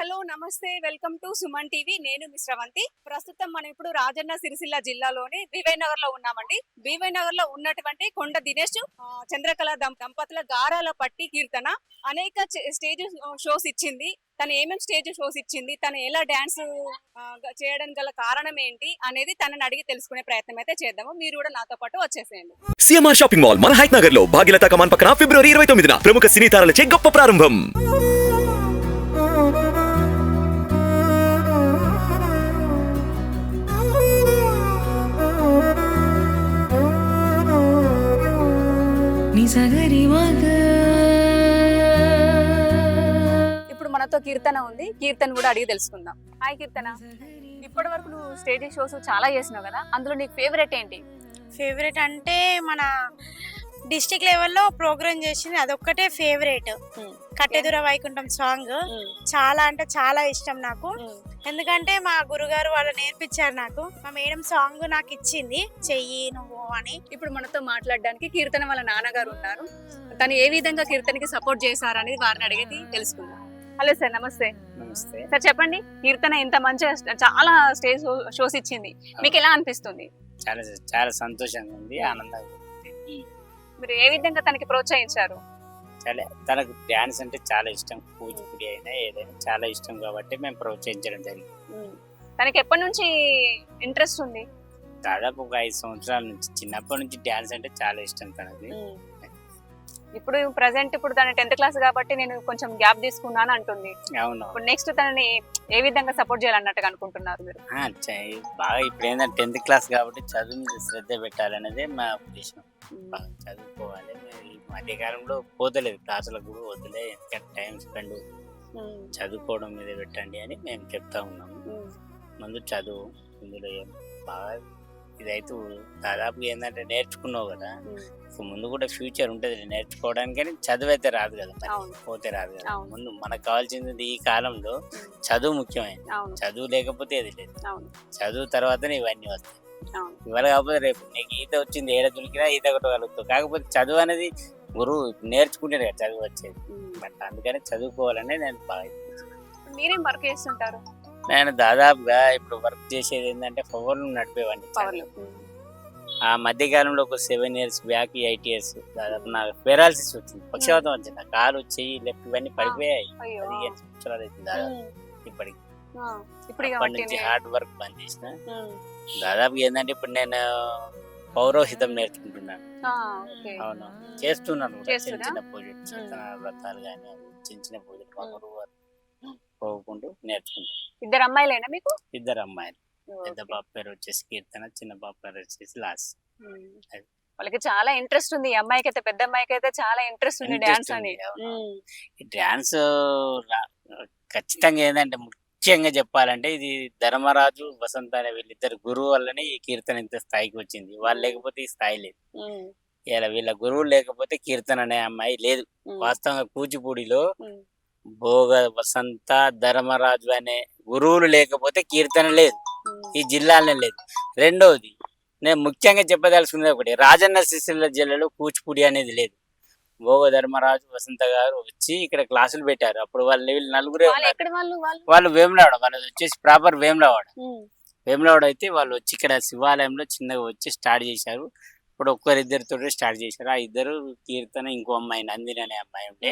Hello నమస్తే. Welcome to Suman TV. నేను మిశ్రవంతి ప్రస్తుతం మనం ఇప్పుడు రాజన్న సిరిసిల్ల జిల్లాలోని నగర్లో ఉన్నామండి. నగర్లో ఉన్నటువంటి కొండ దినేష్ చంద్రకళ దంపతుల గారాల పట్టి కీర్తన అనేక స్టేజ్ షోస్ ఇచ్చింది. తను ఏమేమి స్టేజ్ షోస్ ఇచ్చింది? తను ఎలా డాన్స్ చేయడం గల కారణం ఏంటి అనేది తనని అడిగి తెలుసుకునే ప్రయత్నం అయితే చేద్దాము. మీరు కూడా నాతో పాటు వచ్చేసేయండి. సిఎంఆర్ షాపింగ్ మాల్ మన హైట్ నగర్లో భాగ్యలత కమాన్ పక్కన ఫిబ్రవరి ఇరవై తొమ్మిదిన ప్రముఖ సినీ తారలచే గొప్ప ప్రారంభం. ఇప్పుడు మనతో కీర్తన ఉంది. కీర్తన కూడా అడిగి తెలుసుకుందాం. హాయ్ కీర్తన. ఇప్పటి వరకు నువ్వు స్టేజ్ షోస్ చాలా చేసినావు కదా? అందులో నీకు ఫేవరెట్ ఏంటి? ఫేవరెట్ అంటే మన డిస్టిక్ లెవెల్లో ప్రోగ్రామ్ చేసింది. అదొక్కటే ఫేవరెట్. కట్టెదుర వైకుంఠం సాంగ్. చాలా అంటే చాలా ఇష్టం నాకు. ఎందుకంటే మా గురుగారు వాళ్ళు నేర్పించారు నాకు. మా మేడం సాంగ్ నాకు ఇచ్చింది. చెయ్యి నువ్వు అని. ఇప్పుడు మనతో మాట్లాడడానికి కీర్తన వాళ్ళ నాన్నగారు ఉన్నారు. తను ఏ విధంగా కీర్తనకి సపోర్ట్ చేశారనేది వారిని అడిగి తెలుసుకుందాం. హలో సార్ నమస్తే. నమస్తే. సార్ చెప్పండి. కీర్తన ఇంత మంచిగా చాలా స్టేజ్ షోస్ ఇచ్చింది. మీకు ఎలా అనిపిస్తుంది? చాలా చాలా సంతోషంగా ఉంది ఆనందంగా ఉంది. మీరు ఏ విధంగా తనకి ప్రోత్సహించారు? చాలా తనకు డ్యాన్స్ అంటే చాలా ఇష్టం. కూచిపూడి అయినా ఏదైనా చాలా ఇష్టం కాబట్టి మేము ప్రోత్సహించడం జరిగింది. తనకి ఎప్పటి నుంచి ఇంట్రెస్ట్ ఉంది? దాదాపు ఒక ఐదు సంవత్సరాల నుంచి. చిన్నప్పటి నుంచి డ్యాన్స్ అంటే చాలా ఇష్టం తనది ఇప్పుడు ప్రజెంట్ ఇప్పుడు తన టెన్త్ క్లాస్ కాబట్టి నేను కొంచెం గ్యాప్ తీసుకున్నాను అంటుంది. అవును. ఇప్పుడు నెక్స్ట్ తనని ఏ విధంగా సపోర్ట్ చేయాలన్నట్టుగా అనుకుంటున్నారు మీరు? బాగా ఇప్పుడు ఏంటంటే టెన్త్ క్లాస్ కాబట్టి చదువు మీద శ్రద్ధ పెట్టాలనేదే మా ఉద్దేశం. చదువుకోవాలి మధ్యకాలంలో పోతలేదు. క్లాసులకు కూడా వదిలే ఎందుకంటే టైం స్పెండ్. చదువుకోవడం మీద పెట్టండి అని మేము చెప్తా ఉన్నాము. ముందు చదువు ఇందులో ఏం బాగా ఇదైతే దాదాపు ఏంటంటే నేర్చుకున్నావు కదా. ముందు కూడా ఫ్యూచర్ ఉంటుంది నేర్చుకోవడానికి కానీ చదువు అయితే రాదు కదా పోతే రాదు కదా. ముందు మనకు కావాల్సింది ఈ కాలంలో చదువు ముఖ్యమైనది. చదువు లేకపోతే అది లేదు. చదువు తర్వాతనే ఇవన్నీ వస్తాయి. ఇవాళ కాకపోతే రేపు నీకు ఈత వచ్చింది ఏడ దొరికినా ఈత కొట్టగలుగుతావు. కాకపోతే చదువు అనేది గురువు నేర్చుకుంటేనే కదా చదువు వచ్చేది. బట్ అందుకని చదువుకోవాలనే నేను బాగా మీరేం వర్క్ చేస్తుంటారు? నేను దాదాపుగా ఇప్పుడు వర్క్ చేసేది ఏంటంటే పవర్లు నడిపేవాడిని పవర్లు ఆ మధ్య కాలంలో ఒక seven years back eight years దాదాపు నాకు పెరాలసిస్ వచ్చింది. పక్షవాతం వచ్చింది. నా కాలు చెయ్యి లెఫ్ట్ ఇవన్నీ పడిపోయాయి. సంవత్సరాలు అవుతుంది దాదాపు. ఇప్పటికి. అప్పటి నుంచి. హార్డ్ వర్క్ బంద్ చేసిన. దాదాపు ఏంటంటే ఇప్పుడు నేను పౌరోహితం నేర్చుకుంటున్నాను. అవును. చేస్తున్నాను. చిన్న? చిన్న పూజలు సత్యనారాయణ వ్రతాలు కానీ చిన్న చిన్న పూజలు మా గురువు గారు పోకుంటూ నేర్చుకుంటాను ఇద్దరు అమ్మాయిలేనా మీకు? ఇద్దరు అమ్మాయిలు. పెద్ద. బాబు పేరు వచ్చేసి కీర్తన చిన్న బాబు పేరు వచ్చేసి లాస్. వాళ్ళకి చాలా ఇంట్రెస్ట్ ఉంది. ఈ అమ్మాయికి అయితే పెద్ద అమ్మాయికి అయితే చాలా ఇంట్రెస్ట్ ఉంది డాన్స్ అని. డ్యాన్స్ ఖచ్చితంగా ఏంటంటే ముఖ్యంగా చెప్పాలంటే ఇది ధర్మరాజు వసంత అనే వీళ్ళిద్దరు గురువు వల్లనే ఈ కీర్తన ఇంత స్థాయికి వచ్చింది వాళ్ళు లేకపోతే ఈ స్థాయి లేదు. ఇలా వీళ్ళ గురువు లేకపోతే కీర్తన అనే అమ్మాయి లేదు. వాస్తవంగా కూచిపూడిలో. భోగ వసంత ధర్మరాజు అనే గురువులు లేకపోతే కీర్తన లేదు. ఈ జిల్లాలోనే లేదు రెండవది నేను ముఖ్యంగా చెప్పదలుచుకున్నది ఒకటి రాజన్న సిరిసిల్ల జిల్లాలో కూచిపూడి అనేది లేదు భోగ ధర్మరాజు వసంత గారు వచ్చి ఇక్కడ క్లాసులు పెట్టారు. అప్పుడు వాళ్ళు వీళ్ళు నలుగురే వాళ్ళు వాళ్ళు? వాళ్ళు? వాళ్ళు వేములవాడ వాళ్ళది వచ్చేసి ప్రాపర్ వేములవాడ. వేములవాడ అయితే వాళ్ళు వచ్చి ఇక్కడ శివాలయంలో చిన్నగా వచ్చి స్టార్ట్ చేశారు. ఇప్పుడు ఒక్కరిద్దరితో స్టార్ట్ చేశారు. ఆ ఇద్దరు కీర్తన ఇంకో అమ్మాయి నందిని అనే అమ్మాయి ఉంటే.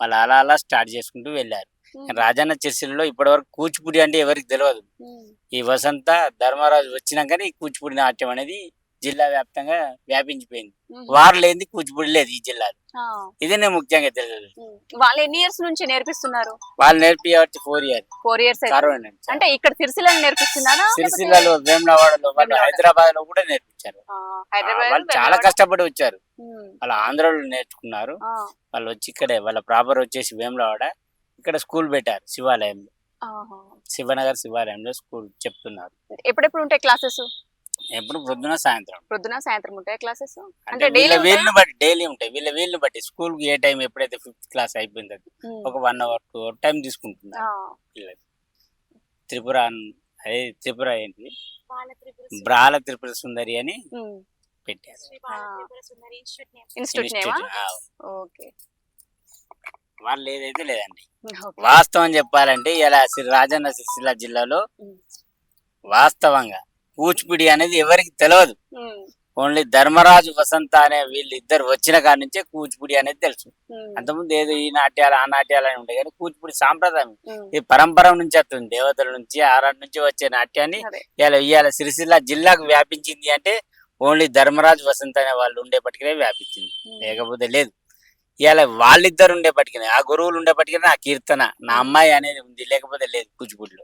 వాళ్ళు అలా అలా స్టార్ట్ చేసుకుంటూ వెళ్ళారు. రాజన్న చర్చిలలో ఇప్పటివరకు కూచిపూడి అంటే ఎవరికి తెలియదు. ఈ వసంత ధర్మరాజు వచ్చినాకనే ఈ కూచిపూడి నాట్యం అనేది జిల్లా వ్యాప్తంగా వ్యాపించిపోయింది. వారు లేనిది కూచిపూడి లేదు ఈ జిల్లాలో ఆ. ఇది నేను ముఖ్యంగా తెలియదు. వాళ్ళు ఎన్ని ఇయర్స్ నుంచి నేర్పిస్తున్నారు వాళ్ళు నేర్పించవచ్చు four year four years corona. అంటే ఇక్కడ సిరిసిల్లలో నేర్పిస్తున్నారా సిరిసిల్లలో వేములవాడలో వాళ్ళు. హైదరాబాద్లో కూడా నేర్పించారు వాళ్ళు చాలా. కష్టపడి వచ్చారు. వాళ్ళు ఆంధ్రలో నేర్చుకున్నారు. వాళ్ళు వచ్చి ఇక్కడే వాళ్ళ ప్రాపర్ వచ్చేసి వేములవాడ ఇక్కడ స్కూల్ పెట్టారు శివాలయంలో. శివనగర్ శివాలయంలో స్కూల్ చెప్తున్నారు ఎప్పుడెప్పుడు ఉంటాయి క్లాసెస్ ఎప్పుడు పొద్దున సాయంత్రం. పొద్దున సాయంత్రం ఉంటాయి క్లాసెస్? అంటే వీళ్ళ డైలీ వీళ్ళని బట్టి డైలీ ఉంటాయి. వీళ్ళ వీళ్ళని బట్టి స్కూల్కి ఏ టైం ఎప్పుడైతే ఫిఫ్త్ క్లాస్ అయిపోయిందో ఒక one hour two hour time తీసుకుంటున్నారు పిల్లలు త్రిపుర అదే త్రిపుర ఏంటి బ్రాల త్రిపుర సుందరి. అని పెట్టారు. ఓకే. వాళ్ళు ఏదైతే లేదండి. వాస్తవం చెప్పాలంటే ఇలా శ్రీ రాజన్న సిరిసిల్ల జిల్లాలో. వాస్తవంగా కూచిపూడి అనేది ఎవరికి తెలియదు ఓన్లీ ధర్మరాజు వసంత అనే వీళ్ళు ఇద్దరు వచ్చిన కాడి నుంచే కూచిపూడి అనేది తెలుసు. అంతకుముందు ఏదో ఈ నాట్యాలు ఆ నాట్యాలు అని ఉంటాయి కానీ కూచిపూడి సాంప్రదాయం. ఈ పరంపర నుంచి వస్తుంది దేవతల నుంచి ఆరాట నుంచి వచ్చే నాట్యాన్ని. ఇలా ఇవాళ సిరిసిల్ల జిల్లాకు వ్యాపించింది అంటే ఓన్లీ ధర్మరాజు వసంత అనే వాళ్ళు ఉండేపటికే వ్యాపించింది. లేకపోతే లేదు. ఇవాళ వాళ్ళిద్దరు ఉండేపటికి ఆ గురువులు ఉండేపటికి నా కీర్తన నా అమ్మాయి అనేది ఉంది. లేకపోతే లేదు కూచిపూడిలో.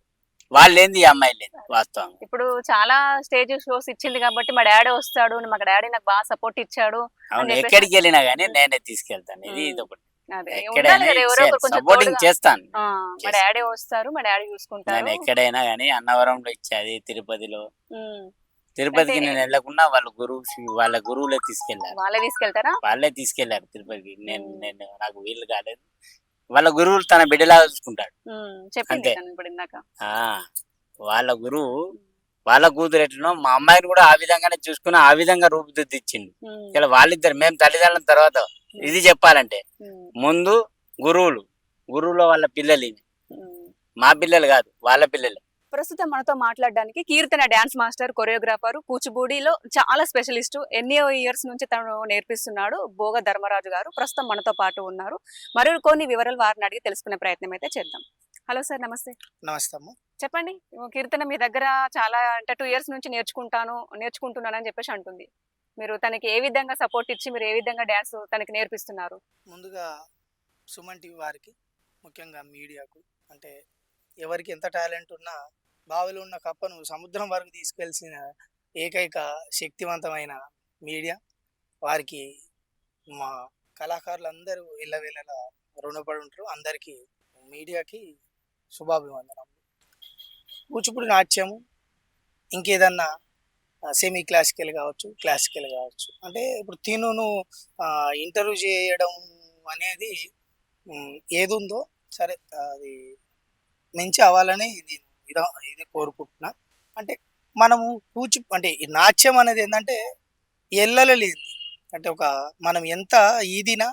వాళ్ళు ఏంది ఈ అమ్మాయి లేదు వాస్తవం ఇప్పుడు చాలా స్టేజ్ షోస్ ఇచ్చింది కాబట్టి మా డాడీ వస్తాడు మా డాడీ నాకు బాగా సపోర్ట్ ఇచ్చాడు అవును ఎక్కడికి వెళ్ళినా గానీ నేనే తీసుకెళ్తాను ఇది ఒకటి సపోర్టింగ్. చేస్తాను. మా. డాడీ వస్తారు మా డాడీ చూసుకుంటారు. నేను ఎక్కడైనా గానీ అన్నవరంలో ఇచ్చేది తిరుపతిలో. తిరుపతికి నేను వెళ్ళకుండా వాళ్ళ గురువు వాళ్ళ గురువులే తీసుకెళ్ళారు. వాళ్ళే తీసుకెళ్తారా? వాళ్ళే తీసుకెళ్ళారు తిరుపతికి. నేను. నేను నాకు వీలు కాలేదు. వాళ్ళ గురువులు తన బిడ్డలాగా చూసుకుంటాడు ఉమ్, చెప్పింది అంతే. తను ఇప్పుడు ఇందాక ఆ వాళ్ళ గురువు వాళ్ళ కూతురు ఎట్లనో మా అమ్మాయిని కూడా ఆ విధంగానే చూసుకుని ఆ విధంగా రూపుదిద్దిచ్చింది ఉమ్, ఇలా వాళ్ళిద్దరు మేము తల్లిదండ్రుల తర్వాత ఇది చెప్పాలంటే ఉమ్, ముందు గురువులు గురువులో వాళ్ళ పిల్లలు ఇవి. ఉమ్. మా పిల్లలు కాదు వాళ్ళ పిల్లలు ప్రస్తుతం మనతో మాట్లాడడానికి కీర్తన డాన్స్ మాస్టర్ కొరియోగ్రాఫర్ కూచిపూడిలో చాలా స్పెషలిస్ట్. ఎన్నో ఇయర్స్ నుంచి తను నేర్పిస్తున్నాడు. భోగ ధర్మరాజు గారు ప్రస్తుతం మనతో పాటు ఉన్నారు. మరియు కొన్ని వివరాలు వారిని అడిగి తెలుసుకునే ప్రయత్నం అయితే చేద్దాం. హలో సార్ నమస్తే. నమస్తే చెప్పండి. కీర్తన మీ దగ్గర చాలా అంటే టూ ఇయర్స్ నుంచి నేర్చుకుంటాను నేర్చుకుంటున్నాను అని చెప్పేసి అంటుంది. మీరు తనకి ఏ విధంగా సపోర్ట్ ఇచ్చి మీరు ఏ విధంగా డాన్స్ తనకి నేర్పిస్తున్నారు? ముందుగా సుమన్ టీవీ వారికి ముఖ్యంగా మీడియాకు అంటే ఎవరికి ఎంత టాలెంట్ ఉన్నా బావిలో ఉన్న కప్పను సముద్రం వరకు తీసుకెళ్ళిన ఏకైక శక్తివంతమైన మీడియా. వారికి మా కళాకారులందరూ ఇళ్ళవేళలా రుణపడి ఉంటారు. అందరికీ మీడియాకి శుభాభివందనం కూచిపూడి నాట్యము ఇంకేదన్నా సెమీ క్లాసికల్ కావచ్చు క్లాసికల్ కావచ్చు. అంటే ఇప్పుడు తినును ఇంటర్వ్యూ చేయడం అనేది ఏదుందో సరే అది మంచి అవ్వాలని నేను ఇద ఇది కోరుకుంటున్నా. అంటే మనము కూచి అంటే ఈ నాట్యం అనేది ఏంటంటే ఎల్లలేదు అంటే ఒక మనం ఎంత ఈదినా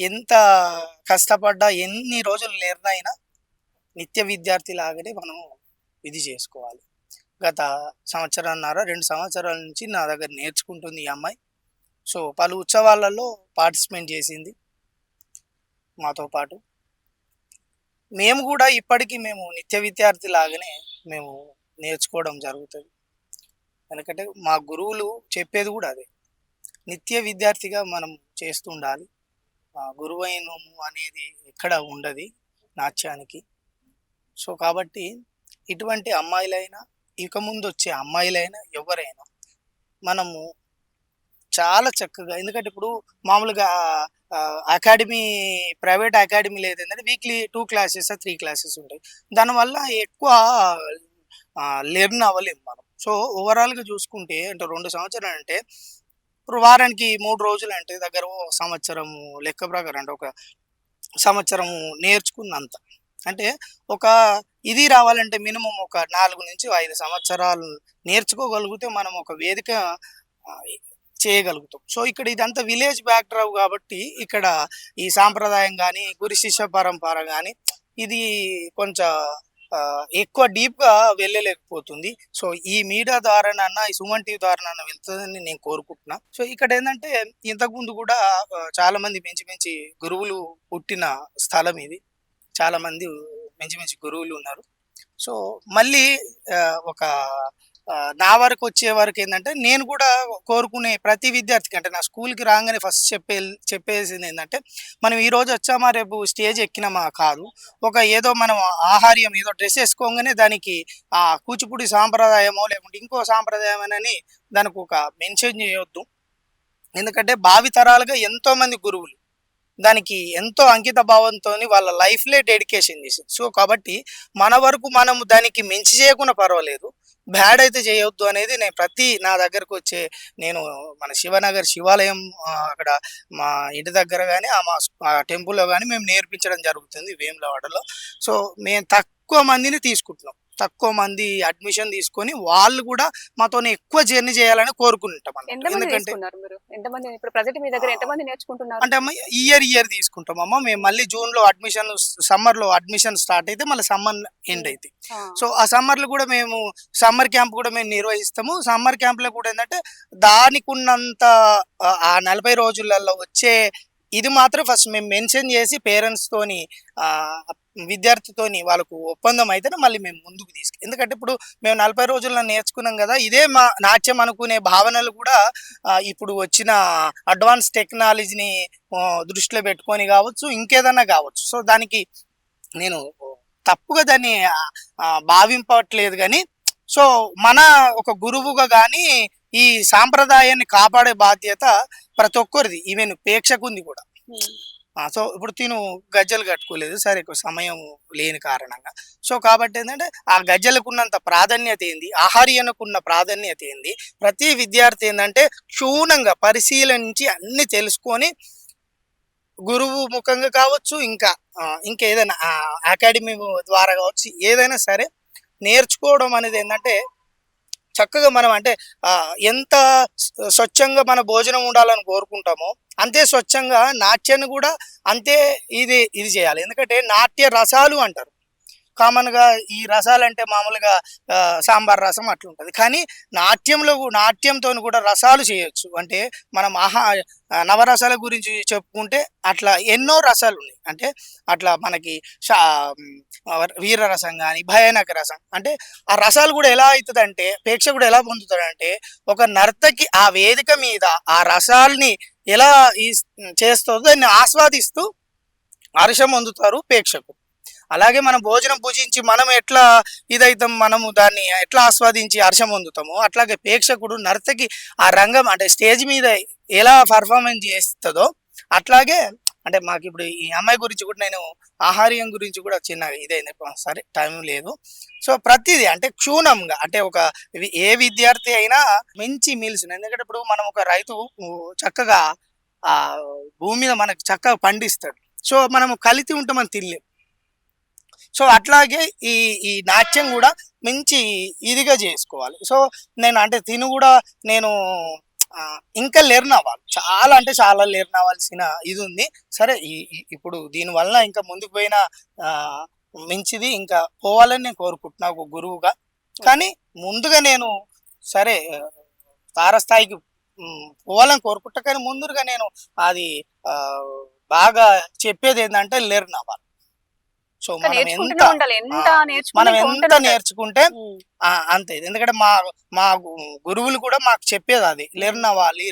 ఎంత కష్టపడ్డా ఎన్ని రోజులు లేరినైనా నిత్య విద్యార్థి లాగానే మనం ఇది చేసుకోవాలి. గత సంవత్సరాన్నర రెండు సంవత్సరాల నుంచి నా దగ్గర నేర్చుకుంటుంది ఈ అమ్మాయి. సో పలు ఉత్సవాలలో పార్టిసిపేట్ చేసింది. మాతో పాటు మేము కూడా ఇప్పటికీ మేము నిత్య విద్యార్థి లాగానే మేము నేర్చుకోవడం జరుగుతుంది. ఎందుకంటే మా గురువులు చెప్పేది కూడా అదే. నిత్య విద్యార్థిగా మనం చేస్తుండాలి. ఆ, గురువైనము అనేది ఎక్కడ ఉండదు నాట్యానికి. సో కాబట్టి ఇటువంటి అమ్మాయిలైనా ఇక ముందు వచ్చే అమ్మాయిలైనా ఎవరైనా మనము చాలా చక్కగా ఎందుకంటే ఇప్పుడు మామూలుగా అకాడమీ ప్రైవేట్ అకాడమీ లేదు ఏంటంటే weekly two classes three classes ఉంటాయి. దానివల్ల ఎక్కువ లెర్న్ అవ్వలేము మనం. సో ఓవరాల్గా చూసుకుంటే అంటే రెండు సంవత్సరాలు అంటే ఇప్పుడు వారానికి మూడు రోజులు అంటే దగ్గర సంవత్సరం సంవత్సరము లెక్క ప్రకారం అంటే ఒక సంవత్సరము నేర్చుకున్నంత. అంటే ఒక ఇది రావాలంటే మినిమం ఒక నాలుగు నుంచి ఐదు సంవత్సరాలు నేర్చుకోగలిగితే మనం ఒక వేదిక చేయగలుగుతాం. సో ఇక్కడ ఇదంతా విలేజ్ బ్యాక్డ్రాప్ కాబట్టి ఇక్కడ ఈ సాంప్రదాయం కానీ గురి శిష్య పరంపర కానీ ఇది కొంచెం ఎక్కువ డీప్గా వెళ్ళలేకపోతుంది. సో ఈ మీడియా ద్వారానన్నా ఈ సుమన్ టీవీ ద్వారానన్నా వెళ్తుందని నేను కోరుకుంటున్నా. సో ఇక్కడ ఏంటంటే ఇంతకుముందు కూడా చాలామంది మంచి మంచి గురువులు పుట్టిన స్థలం ఇది. చాలామంది మంచి మంచి గురువులు ఉన్నారు. సో మళ్ళీ ఒక నా వరకు వచ్చే వరకు ఏంటంటే నేను కూడా కోరుకునే ప్రతి విద్యార్థికి అంటే నా స్కూల్కి రాగానే ఫస్ట్ చెప్పే చెప్పేసింది ఏంటంటే మనం ఈ రోజు వచ్చామా రేపు స్టేజ్ ఎక్కినామా కాదు. ఒక ఏదో మనం ఆహార్యం ఏదో డ్రెస్ వేసుకోగానే దానికి ఆ కూచిపూడి సాంప్రదాయమో లేకుంటే ఇంకో సాంప్రదాయమేనని అని దానికి ఒక మెన్షన్ చేయొద్దు. ఎందుకంటే భావి తరాలుగా ఎంతో మంది గురువులు దానికి ఎంతో అంకిత భావంతో వాళ్ళ లైఫ్లే డెడికేషన్ చేసింది. సో కాబట్టి మన వరకు మనము దానికి మించి చేయకుండా పర్వాలేదు. బ్యాడ్ అయితే చేయొద్దు అనేది నేను ప్రతి నా దగ్గరకు వచ్చే నేను మన శివనగర్ శివాలయం అక్కడ మా ఇంటి దగ్గర కానీ ఆ మా టెంపుల్లో కానీ మేము నేర్పించడం జరుగుతుంది వేములవాడలో. సో మేము తక్కువ మందిని తీసుకుంటున్నాం. తక్కువ మంది అడ్మిషన్ తీసుకొని వాళ్ళు కూడా మాతో ఎక్కువ జర్నీ చేయాలని కోరుకుంటాం ఎందుకంటే అంటే అమ్మ ఇయర్ ఇయర్ తీసుకుంటాం అమ్మ. మేము మళ్ళీ జూన్లో అడ్మిషన్ సమ్మర్లో అడ్మిషన్ స్టార్ట్ అయితే మళ్ళీ సమ్మర్ ఎండ్ అయితే. సో ఆ సమ్మర్లో కూడా మేము సమ్మర్ క్యాంప్ కూడా మేము నిర్వహిస్తాము. సమ్మర్ క్యాంప్లో కూడా ఏంటంటే దానికి ఉన్నంత ఆ- నలభై రోజులలో వచ్చే ఇది మాత్రం ఫస్ట్ మేము మెన్షన్ చేసి పేరెంట్స్ తోని ఆ, విద్యార్థితోని వాళ్ళకు ఒప్పందం అయితేనే మళ్ళీ మేము ముందుకు తీసుకు ఎందుకంటే ఇప్పుడు మేము నలభై రోజుల్లో నేర్చుకున్నాం కదా ఇదే మా నాట్యం అనుకునే భావనలు కూడా ఇప్పుడు వచ్చిన అడ్వాన్స్ టెక్నాలజీని దృష్టిలో పెట్టుకొని కావచ్చు ఇంకేదన్నా కావచ్చు. సో దానికి నేను తప్పుగా దాన్ని భావింపట్లేదు కానీ సో మన ఒక గురువుగా కానీ ఈ సాంప్రదాయాన్ని కాపాడే బాధ్యత ప్రతి ఒక్కరిది ఈవెన్ ప్రేక్షకుంది కూడా. సో ఇప్పుడు తిను గజ్జలు కట్టుకోలేదు. సరే సమయం లేని కారణంగా. సో కాబట్టి ఏంటంటే ఆ గజ్జలకు ఉన్నంత ప్రాధాన్యత ఏంది? ఆహార్యనకు ఉన్న ప్రాధాన్యత ఏంది? ప్రతి విద్యార్థి ఏంటంటే క్షుణ్ణంగా పరిశీలించి అన్ని తెలుసుకొని గురువు ముఖంగా కావచ్చు ఇంకా ఇంకా ఏదైనా అకాడమీ ద్వారా కావచ్చు ఏదైనా సరే నేర్చుకోవడం అనేది ఏంటంటే చక్కగా మనం అంటే ఎంత స్వచ్ఛంగా మన భోజనం ఉండాలని కోరుకుంటామో అంతే స్వచ్ఛంగా నాట్యాన్ని కూడా అంతే ఇది ఇది చేయాలి. ఎందుకంటే నాట్య రసాలు అంటారు. కామన్గా ఈ రసాలు అంటే మామూలుగా సాంబార్ రసం అట్లుంటుంది. కానీ నాట్యంలో నాట్యంతో కూడా రసాలు చేయొచ్చు. అంటే మనం ఆహా నవరసాల గురించి చెప్పుకుంటే అట్లా ఎన్నో రసాలు ఉన్నాయి అంటే అట్లా మనకి షా వీర రసం కానీ భయానక రసం. అంటే ఆ రసాలు కూడా ఎలా అవుతుంది అంటే ప్రేక్షకుడు ఎలా పొందుతాడంటే ఒక నర్తకి ఆ వేదిక మీద ఆ రసాల్ని ఎలా ఈ చేస్తుందో దాన్ని ఆస్వాదిస్తూ హర్షం పొందుతారు ప్రేక్షకుడు అలాగే మనం భోజనం పూజించి మనం ఎట్లా ఇదైతాం మనము దాన్ని ఎట్లా ఆస్వాదించి హర్షం పొందుతామో అట్లాగే ప్రేక్షకుడు నర్తకి ఆ రంగం అంటే స్టేజ్ మీద ఎలా పర్ఫార్మెన్స్ చేస్తుందో అట్లాగే అంటే మాకు ఇప్పుడు ఈ అమ్మాయి గురించి కూడా నేను ఆహార్యం గురించి కూడా చిన్న ఇదైంది. సరే టైం లేదు. సో ప్రతిదీ అంటే క్షూణంగా అంటే ఒక ఏ విద్యార్థి అయినా మంచి మీల్స్ ఎందుకంటే ఇప్పుడు మనం ఒక రైతు చక్కగా ఆ భూమి మీద మనకు చక్కగా పండిస్తాడు. సో మనం కలిసి ఉంటే మనం తినలేం. సో అట్లాగే ఈ ఈ నాట్యం కూడా మంచి ఇదిగా చేసుకోవాలి. సో నేను అంటే తిను కూడా నేను ఇంకా లెర్న్ అవ్వాలి. చాలా అంటే చాలా లెర్న్ అవ్వాల్సిన ఇది ఉంది. సరే ఇప్పుడు దీనివల్ల ఇంకా ముందుకు పోయిన మంచిది ఇంకా పోవాలని నేను కోరుకుంటున్నా ఒక గురువుగా. కానీ ముందుగా నేను సరే తారస్థాయికి పోవాలని కోరుకుంటా కానీ ముందుగా నేను అది బాగా చెప్పేది ఏంటంటే లెర్న్ అవ్వాలి. సో మనం ఎంత మనం ఎంత. నేర్చుకుంటే అంతే. ఎందుకంటే మా మా గురువులు కూడా మాకు చెప్పేది అది. లెర్న్ అవ్వాలి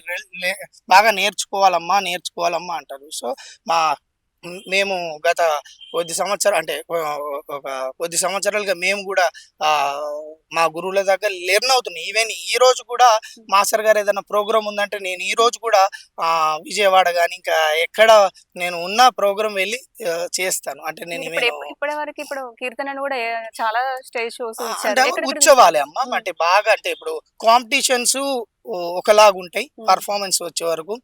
బాగా నేర్చుకోవాలమ్మా నేర్చుకోవాలమ్మా అంటారు. సో మ్, మేము గత కొద్ది సంవత్సరాలు అంటే ఒక- కొద్ది సంవత్సరాలుగా మేము కూడా ఆ మా గురువుల దగ్గర లెర్న్ అవుతున్నాం. ఈవెన్ ఈ రోజు కూడా మాస్టర్ గారు ఏదైనా ప్రోగ్రామ్ ఉందంటే నేను ఈ రోజు కూడా ఆ విజయవాడ కానీ ఇంకా ఎక్కడ నేను ఉన్న ప్రోగ్రామ్ వెళ్ళి చేస్తాను. అంటే నేను ఇప్పటి వరకు ఇప్పుడు కీర్తనను కూడా చాలా స్టేజ్ షోస్ అంటే ఉత్సవాలే అమ్మ. అంటే బాగా అంటే ఇప్పుడు కాంపిటీషన్స్ ఒకలాగా ఉంటాయి ఉమ్. పర్ఫార్మెన్స్ వచ్చే వరకు.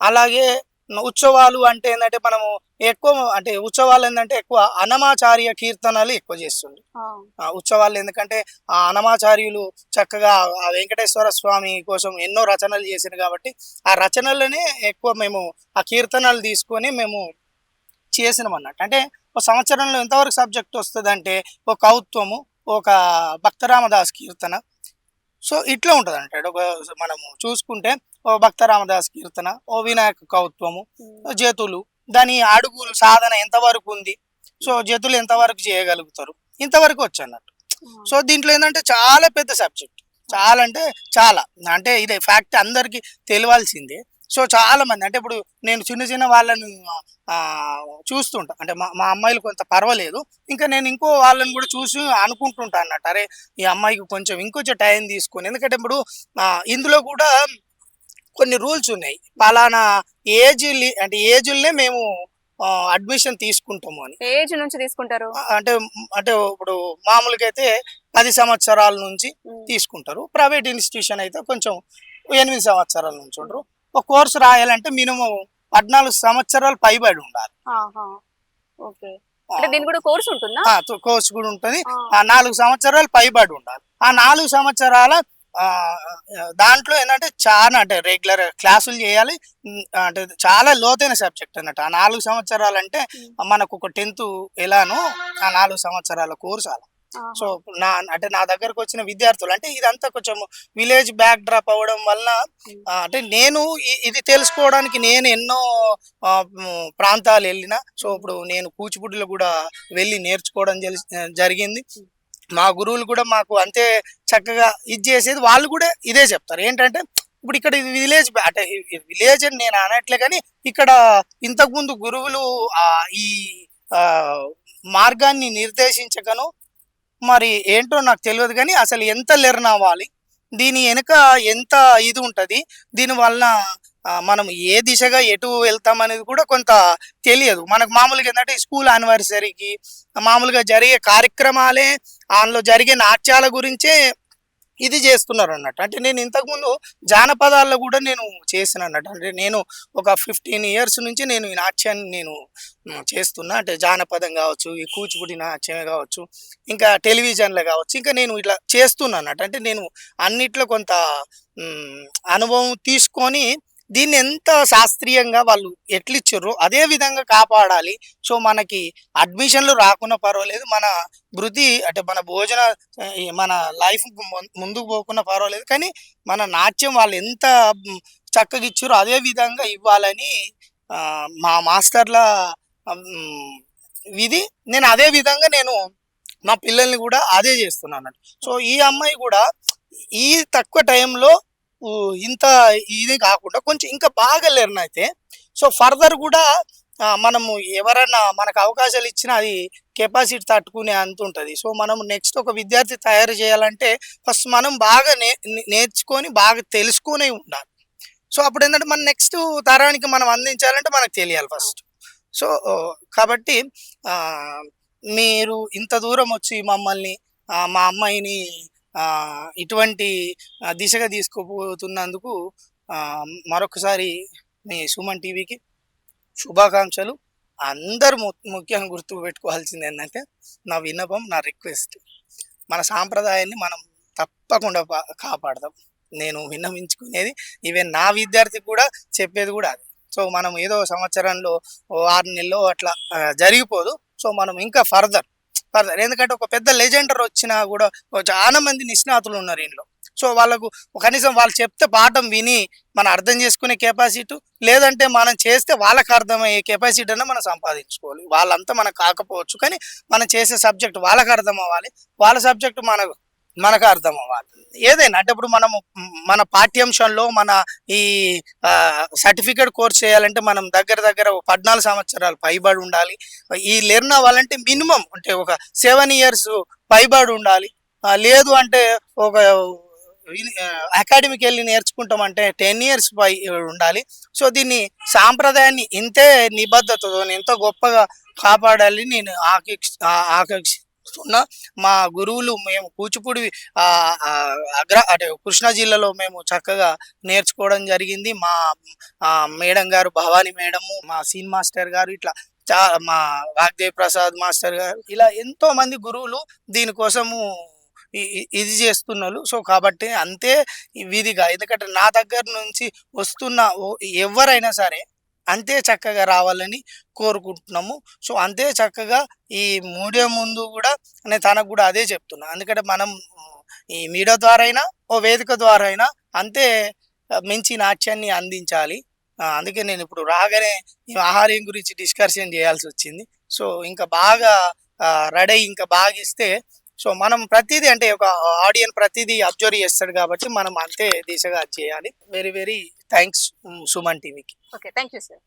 అలాగే ఉత్సవాలు అంటే ఏంటంటే మనము ఎక్కువ అంటే ఉత్సవాలు ఏంటంటే ఎక్కువ అనమాచార్య కీర్తనలు ఎక్కువ. ఆ ఉత్సవాలు ఎందుకంటే ఆ అనమాచార్యులు చక్కగా ఆ వెంకటేశ్వర స్వామి కోసం ఎన్నో రచనలు చేశారు కాబట్టి ఆ రచనలనే ఎక్కువ మేము ఆ కీర్తనలు తీసుకొని మేము చేసినాం అన్నట్టు అంటే ఒక సంవత్సరంలో ఎంతవరకు సబ్జెక్ట్ వస్తుంది అంటే ఒక కౌత్వము ఒక భక్తరామదాస్ కీర్తన సో ఇట్లా ఉంటుంది అంటే ఒక మనము చూసుకుంటే ఓ భక్తరామదాస్ కీర్తన ఓ వినాయక కౌత్వము. జతులు దాని అడుగులు సాధన ఎంతవరకు ఉంది? సో జతులు ఎంతవరకు చేయగలుగుతారు? ఇంతవరకు అన్నట్టు సో దీంట్లో ఏంటంటే చాలా పెద్ద సబ్జెక్ట్. చాలా అంటే చాలా. అంటే ఇదే ఫ్యాక్ట్ అందరికీ తెలియాల్సిందే. సో చాలా మంది అంటే ఇప్పుడు నేను చిన్న చిన్న వాళ్ళని చూస్తుంటా. అంటే మా మా అమ్మాయిలు కొంత పర్వాలేదు. ఇంకా నేను ఇంకో వాళ్ళని కూడా చూసి అనుకుంటుంటా అన్నట్టు. అరే ఈ అమ్మాయికి కొంచెం ఇంకొంచెం టైం తీసుకొని. ఎందుకంటే ఇప్పుడు ఇందులో కూడా కొన్ని రూల్స్ ఉన్నాయి. పలానా ఏజ్ అంటే ఏజ్లనే మేము అడ్మిషన్ తీసుకుంటాము అని. ఏజ్ నుంచి తీసుకుంటారు? అంటే అంటే ఇప్పుడు మామూలుగా అయితే పది సంవత్సరాల నుంచి. తీసుకుంటారు. ప్రైవేట్ ఇన్స్టిట్యూషన్ అయితే కొంచెం ఎనిమిది సంవత్సరాల నుంచి ఉంటారు. ఒక కోర్సు రాయాలంటే మినిమం పద్నాలుగు సంవత్సరాలు పైబడి ఉండాలి. ఓకే. దీని కూడా కోర్స్ ఉంటుందా? కూడా ఉంటుంది. ఆ. నాలుగు సంవత్సరాలు పైబడి ఉండాలి. ఆ నాలుగు సంవత్సరాల దాంట్లో ఏంటంటే చాలా అంటే రెగ్యులర్ క్లాసులు చేయాలి. అంటే చాలా లోతైన సబ్జెక్ట్ అన్నట్టు. ఆ నాలుగు సంవత్సరాలు అంటే మనకు ఒక టెన్త్ ఎలానో ఆ నాలుగు సంవత్సరాల కోర్స్ అలా. సో నా అంటే నా దగ్గరకు వచ్చిన విద్యార్థులు అంటే ఇదంతా కొంచెం విలేజ్ బ్యాక్ డ్రాప్ అవ్వడం వల్ల అంటే నేను ఇది తెలుసుకోవడానికి నేను ఎన్నో ప్రాంతాలు వెళ్ళిన సో ఇప్పుడు నేను కూచిపూడిలో కూడా వెళ్ళి నేర్చుకోవడం జరి- జరిగింది. మా గురువులు కూడా మాకు అంతే చక్కగా ఇది చేసేది వాళ్ళు కూడా ఇదే చెప్తారు. ఏంటంటే ఇప్పుడు ఇక్కడ ఇది విలేజ్ అంటే విలేజ్ అని నేను అనట్లే కానీ ఇక్కడ ఇంతకుముందు గురువులు ఆ ఈ మార్గాన్ని నిర్దేశించకను మరి ఏంటో నాకు తెలియదు కానీ అసలు ఎంత లెర్న్ అవ్వాలి? దీని వెనుక ఎంత ఇది ఉంటుంది? దీని వలన మనం ఏ దిశగా ఎటు వెళ్తాం అనేది కూడా కొంత తెలియదు. మనకు మామూలుగా ఏంటంటే స్కూల్ యానివర్సరీకి మామూలుగా జరిగే కార్యక్రమాలే అందులో జరిగే నాట్యాల గురించే ఇది చేస్తున్నారు అన్నట్టు అంటే నేను ఇంతకుముందు జానపదాల్లో కూడా నేను చేసిన అన్నట్టు అంటే నేను ఒక ఫిఫ్టీన్ ఇయర్స్ నుంచి నేను ఈ నాట్యాన్ని నేను చేస్తున్నా. అంటే జానపదం కావచ్చు ఈ కూచిపూడి నాట్యమే కావచ్చు ఇంకా టెలివిజన్లో కావచ్చు. ఇంకా నేను ఇట్లా చేస్తున్నా అన్నట్టు అంటే నేను అన్నిట్లో కొంత అనుభవం తీసుకొని దీన్ని ఎంత శాస్త్రీయంగా వాళ్ళు ఎట్లిచ్చారో అదే విధంగా కాపాడాలి. సో మనకి అడ్మిషన్లు రాకుండా పర్వాలేదు మన వృద్ధి అంటే మన భోజన మన లైఫ్ ముందుకు పోకున్నా పర్వాలేదు. కానీ మన నాట్యం వాళ్ళు ఎంత చక్కగా ఇచ్చారో అదే విధంగా ఇవ్వాలని మా మాస్టర్ల విధి. నేను అదే విధంగా నేను మా పిల్లల్ని కూడా అదే చేస్తున్నాను సో ఈ అమ్మాయి కూడా ఈ తక్కువ టైంలో ఇంత ఇది కాకుండా కొంచెం ఇంకా బాగా లెర్న్ అయితే సో ఫర్దర్ కూడా మనము ఎవరైనా మనకు అవకాశాలు ఇచ్చినా అది కెపాసిటీ తట్టుకునే అంత ఉంటుంది. సో మనం నెక్స్ట్ ఒక విద్యార్థి తయారు చేయాలంటే ఫస్ట్ మనం బాగా నే నేర్చుకొని బాగా తెలుసుకునే ఉండాలి. సో అప్పుడు ఏంటంటే మన నెక్స్ట్ తరానికి మనం అందించాలంటే మనకు తెలియాలి ఫస్ట్ సో కాబట్టి మీరు ఇంత దూరం వచ్చి మమ్మల్ని మా అమ్మాయిని ఇటువంటి దిశగా తీసుకుపోతున్నందుకు మరొకసారి మీ సుమన్ టీవీకి శుభాకాంక్షలు. అందరు ము- ముఖ్యంగా గుర్తు పెట్టుకోవాల్సింది ఏంటంటే నా విన్నపం నా రిక్వెస్ట్. మన సాంప్రదాయాన్ని మనం తప్పకుండా పా- కాపాడదాం. నేను విన్నవించుకునేది ఈవెన్ నా విద్యార్థి కూడా చెప్పేది కూడా అది. సో మనం ఏదో సంవత్సరంలో ఆరు నెలలో అట్లా జరిగిపోదు. సో మనం ఇంకా ఫర్దర్ పర్దర్ ఎందుకంటే ఒక పెద్ద లెజెండర్ వచ్చినా కూడా చాలా మంది నిష్ణాతులు ఉన్నారు ఇంట్లో సో వాళ్ళకు కనీసం వాళ్ళు చెప్తే పాఠం విని మనం అర్థం చేసుకునే కెపాసిటీ లేదంటే మనం చేస్తే వాళ్ళకి అర్థమయ్యే కెపాసిటీ అన్న మనం సంపాదించుకోవాలి. వాళ్ళంతా మనకు కాకపోవచ్చు కానీ మనం చేసే సబ్జెక్ట్ వాళ్ళకి అర్థం అవ్వాలి. వాళ్ళ సబ్జెక్ట్ మనకు మనకు అర్థం అవ్వాలి ఏదైనా అంటే ఇప్పుడు మనము మన పాఠ్యాంశంలో మన ఈ సర్టిఫికేట్ కోర్స్ చేయాలంటే మనం దగ్గర దగ్గర పద్నాలుగు సంవత్సరాలు పైబడి ఉండాలి. ఈ లెర్న్ అవ్వాలంటే మినిమం అంటే ఒక సెవెన్ ఇయర్స్ పైబడి ఉండాలి. లేదు అంటే ఒక అకాడమీకి వెళ్ళి నేర్చుకుంటామంటే టెన్ ఇయర్స్ పై ఉండాలి. సో దీన్ని సాంప్రదాయాన్ని ఇంతే నిబద్ధతతో ఎంతో గొప్పగా కాపాడాలి నేను ఆకాంక్ష ఉన్న మా గురువులు మేము కూచిపూడి అగ్ర అంటే కృష్ణా జిల్లాలో మేము చక్కగా నేర్చుకోవడం జరిగింది. మా మేడం గారు భవానీ మేడము మా సీన్ మాస్టర్ గారు ఇట్లా చా మా వాగ్దేవ్ ప్రసాద్ మాస్టర్ గారు ఇలా ఎంతో మంది గురువులు దీనికోసము ఇది చేస్తున్నారు. సో కాబట్టి అంతే విధిగా. ఎందుకంటే నా దగ్గర నుంచి వస్తున్న ఓ- ఎవరైనా సరే అంతే చక్కగా రావాలని కోరుకుంటున్నాము. సో అంతే చక్కగా ఈ మూడే ముందు కూడా నేను తనకు కూడా అదే చెప్తున్నా. ఎందుకంటే మనం ఈ మీడియా ద్వారా అయినా ఓ వేదిక ద్వారా అయినా అంతే మంచి నాట్యాన్ని అందించాలి. అందుకే నేను ఇప్పుడు రాగానే ఈ ఆహార్యం గురించి డిస్కషన్ చేయాల్సి వచ్చింది. సో ఇంకా బాగా రెడీ ఇంకా బాగా ఇస్తే సో మనం ప్రతిదీ అంటే ఒక ఆడియన్ ప్రతిదీ అబ్జర్వ్ చేస్తాడు కాబట్టి మనం అంతే దిశగా చేయాలి. వెరీ వెరీ థ్యాంక్స్ సుమన్ టీవీకి. Okay thank you sir